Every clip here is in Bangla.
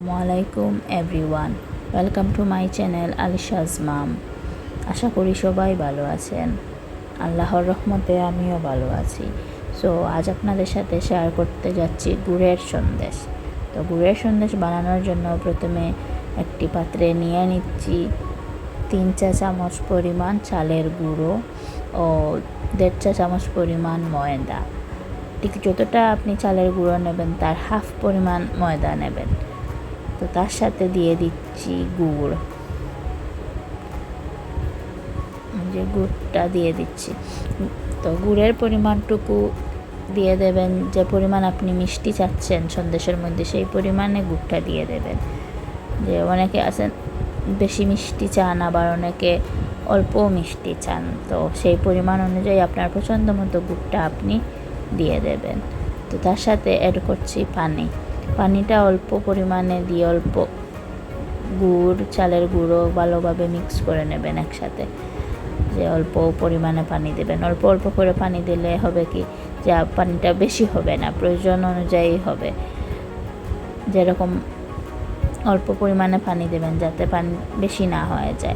আসসালামাইকুম everyone welcome to my channel Alisha's mom আশা করি সবাই ভালো আছেন। আল্লাহর রহমতে আমিও ভালো আছি। সো আজ আপনাদের সাথে শেয়ার করতে যাচ্ছি গুড়ের সন্দেশ। তো গুড়ের সন্দেশ বানানোর জন্য প্রথমে একটি পাত্রে নিয়ে নিচ্ছি তিন চা চামচ পরিমাণ চালের গুঁড়ো ও দেড় চা চামচ পরিমাণ ময়দা। ঠিক যতটা আপনি চালের গুঁড়ো নেবেন, তার হাফ পরিমাণ ময়দা নেবেন। তো তার সাথে দিয়ে দিচ্ছি গুড়। যে গুড়টা দিয়ে দিচ্ছি। তো গুড়ের পরিমাণটুকু দিয়ে দেবেন, যে পরিমাণ আপনি মিষ্টি চাচ্ছেন সন্দেশের মধ্যে, সেই পরিমাণে গুড়টা দিয়ে দেবেন। যে অনেকে আছেন বেশি মিষ্টি চান, আবার অনেকে অল্প মিষ্টি চান, তো সেই পরিমাণ অনুযায়ী আপনার পছন্দ মতো গুড়টা আপনি দিয়ে দেবেন। তো তার সাথে অ্যাড করছি পানি। পানিটা অল্প পরিমাণে দিয়ে অল্প গুড়, চালের গুঁড়ো ভালোভাবে মিক্স করে নেবেন একসাথে। যে অল্প পরিমাণে পানি দেবেন। অল্প অল্প করে পানি দিলে হবে কি? যে পানিটা বেশি হবে না, প্রয়োজন অনুযায়ী হবে। যেরকম অল্প পরিমাণে পানি দেবেন যাতে পানি বেশি না হয়ে যায়।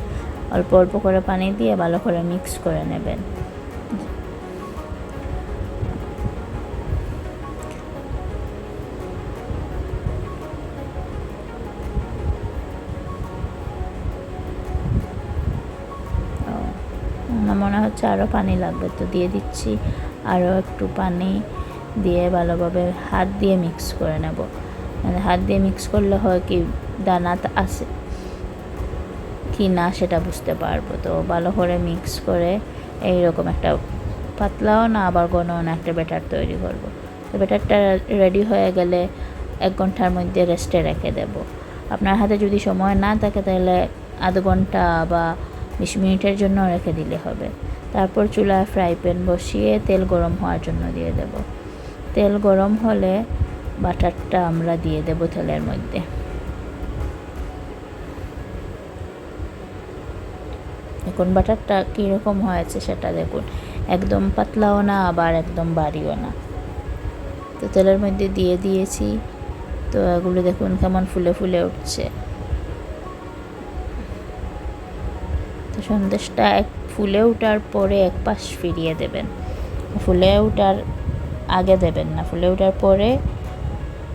অল্প অল্প করে পানি দিয়ে ভালো করে মিক্স করে নেবেন। মনে হচ্ছে আরও পানি লাগবে, তো দিয়ে দিচ্ছি। আরও একটু পানি দিয়ে ভালোভাবে হাত দিয়ে মিক্স করে নেব। মানে হাত দিয়ে মিক্স করলে হয় কি, দানা আছে কি না সেটা বুঝতে পারব। তো ভালো করে মিক্স করে এইরকম একটা পাতলাও না, আবার ঘনও না একটা ব্যাটার তৈরি করব। তো ব্যাটারটা রেডি হয়ে গেলে এক ঘণ্টার মধ্যে রেস্টে রেখে দেব। আপনার হাতে যদি সময় না থাকে তাহলে আধ ঘণ্টা বা বিশ মিনিটের জন্য রেখে দিলে হবে। তারপর চুলায় ফ্রাই প্যান বসিয়ে তেল গরম হওয়ার জন্য দিয়ে দেব। তেল গরম হলে বাটারটা আমরা দিয়ে দেব তেলের মধ্যে। এখন বাটারটা কীরকম হয়েছে সেটা দেখুন। একদম পাতলাও না, আবার একদম বাড়িও না। তো তেলের মধ্যে দিয়ে দিয়েছি। তো এগুলো দেখুন কেমন ফুলে ফুলে উঠছে। সন্দেশটা এক ফুলে ওঠার পরে এক পাশ ফিরিয়ে দেবেন। ফুলে ওঠার আগে দেবেন না, ফুলে ওঠার পরে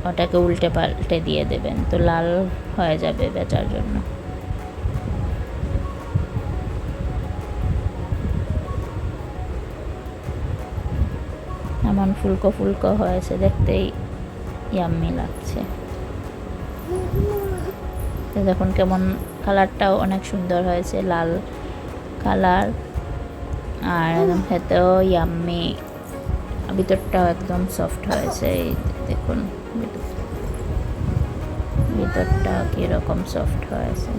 ওটাকে উল্টে পাল্টে দিয়ে দেবেন, তো লাল হয়ে যাবে বেচার জন্য। এমন ফুলকো ফুলকো হয়েছে, দেখতেই ইয়াম্মি লাগছে। দেখুন কেমন কালারটাও অনেক সুন্দর হয়েছে, লাল কালার। আর একদম খেতেও ইয়াম্মি ভিতরটাও একদম সফট হয়েছে এই দেখুন ভিতরটা কীরকম সফট হয়েছে।